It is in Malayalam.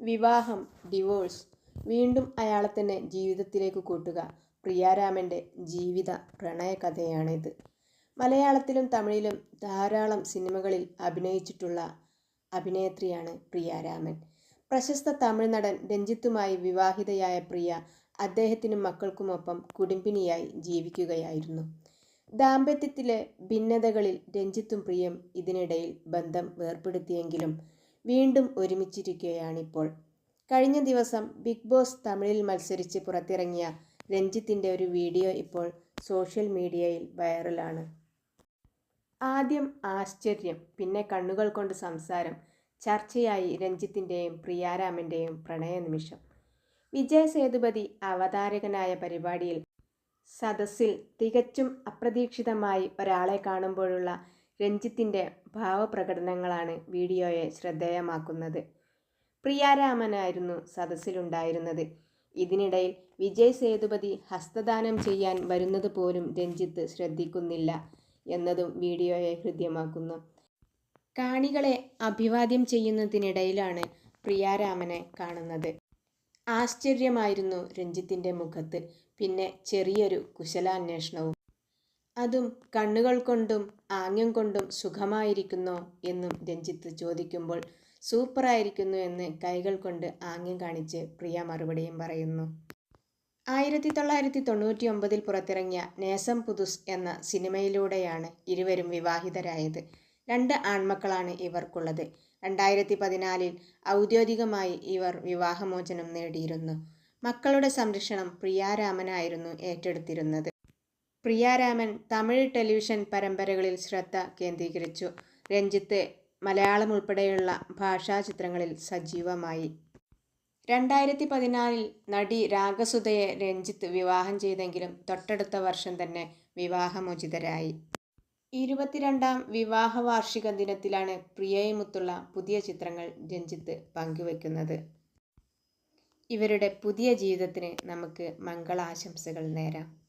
വിവാഹം ഡിവോഴ്സ് വീണ്ടും അയാളെ തന്നെ ജീവിതത്തിലേക്ക് കൂട്ടുക. പ്രിയാരാമന്റെ ജീവിത പ്രണയകഥയാണിത്. മലയാളത്തിലും തമിഴിലും ധാരാളം സിനിമകളിൽ അഭിനയിച്ചിട്ടുള്ള അഭിനേത്രിയാണ് പ്രിയാരാമൻ. പ്രശസ്ത തമിഴ് നടൻ രഞ്ജിത്തുമായി വിവാഹിതയായ പ്രിയ അദ്ദേഹത്തിനും മക്കൾക്കുമൊപ്പം കുടുംബിനിയായി ജീവിക്കുകയായിരുന്നു. ദാമ്പത്യത്തിലെ ഭിന്നതകളിൽ രഞ്ജിത്തും പ്രിയം ഇതിനിടയിൽ ബന്ധം വേർപ്പെടുത്തിയെങ്കിലും വീണ്ടും ഒരുമിച്ചിരിക്കുകയാണിപ്പോൾ. കഴിഞ്ഞ ദിവസം ബിഗ് ബോസ് തമിഴിൽ മത്സരിച്ച് പുറത്തിറങ്ങിയ രഞ്ജിത്തിന്റെ ഒരു വീഡിയോ ഇപ്പോൾ സോഷ്യൽ മീഡിയയിൽ വൈറലാണ്. ആദ്യം ആശ്ചര്യം പിന്നെ കണ്ണുകൾ കൊണ്ട് സംസാരം ചർച്ചയായി രഞ്ജിത്തിന്റെയും പ്രിയാരാമന്റെയും പ്രണയ നിമിഷം. വിജയ സേതുപതി അവതാരകനായ പരിപാടിയിൽ സദസ്സിൽ തികച്ചും അപ്രതീക്ഷിതമായി ഒരാളെ കാണുമ്പോഴുള്ള രഞ്ജിത്തിന്റെ ഭാവപ്രകടനങ്ങളാണ് വീഡിയോയെ ശ്രദ്ധേയമാക്കുന്നത്. പ്രിയാരാമനായിരുന്നു സദസ്സിലുണ്ടായിരുന്നത്. ഇതിനിടയിൽ വിജയ് സേതുപതി ഹസ്തദാനം ചെയ്യാൻ വരുന്നത് പോലും രഞ്ജിത്ത് ശ്രദ്ധിക്കുന്നില്ല എന്നതും വീഡിയോയെ ഹൃദ്യമാക്കുന്നു. കാണികളെ അഭിവാദ്യം ചെയ്യുന്നതിനിടയിലാണ് പ്രിയാരാമനെ കാണുന്നത്. ആശ്ചര്യമായിരുന്നു രഞ്ജിത്തിന്റെ മുഖത്ത്. പിന്നെ ചെറിയൊരു കുശലാന്വേഷണവും. അതും കണ്ണുകൾ കൊണ്ടും ആംഗ്യം കൊണ്ടും സുഖമായിരിക്കുന്നോ എന്നും രഞ്ജിത്ത് ചോദിക്കുമ്പോൾ സൂപ്പറായിരിക്കുന്നു എന്ന് കൈകൾ കൊണ്ട് ആംഗ്യം കാണിച്ച് പ്രിയ മറുപടിയും പറയുന്നു. ആയിരത്തി തൊള്ളായിരത്തി തൊണ്ണൂറ്റി ഒമ്പതിൽ പുറത്തിറങ്ങിയ നേസം പുതുസ് എന്ന സിനിമയിലൂടെയാണ് ഇരുവരും വിവാഹിതരായത്. രണ്ട് ആൺമക്കളാണ് ഇവർക്കുള്ളത്. രണ്ടായിരത്തി പതിനാലിൽ ഔദ്യോഗികമായി ഇവർ വിവാഹമോചനം നേടിയിരുന്നു. മക്കളുടെ സംരക്ഷണം പ്രിയാരാമനായിരുന്നു ഏറ്റെടുത്തിരുന്നത്. പ്രിയാരാമൻ തമിഴ് ടെലിവിഷൻ പരമ്പരകളിൽ ശ്രദ്ധ കേന്ദ്രീകരിച്ചു. രഞ്ജിത്ത് മലയാളം ഉൾപ്പെടെയുള്ള ഭാഷാ ചിത്രങ്ങളിൽ സജീവമായി. രണ്ടായിരത്തി പതിനാലിൽ നടി രാഗസുധയെ രഞ്ജിത്ത് വിവാഹം ചെയ്തെങ്കിലും തൊട്ടടുത്ത വർഷം തന്നെ വിവാഹമോചിതരായി. ഇരുപത്തിരണ്ടാം വിവാഹ വാർഷിക ദിനത്തിലാണ് പ്രിയയുമൊത്തുള്ള പുതിയ ചിത്രങ്ങൾ രഞ്ജിത്ത് പങ്കുവെക്കുന്നത്. ഇവരുടെ പുതിയ ജീവിതത്തിന് നമുക്ക് മംഗളാശംസകൾ നേരാം.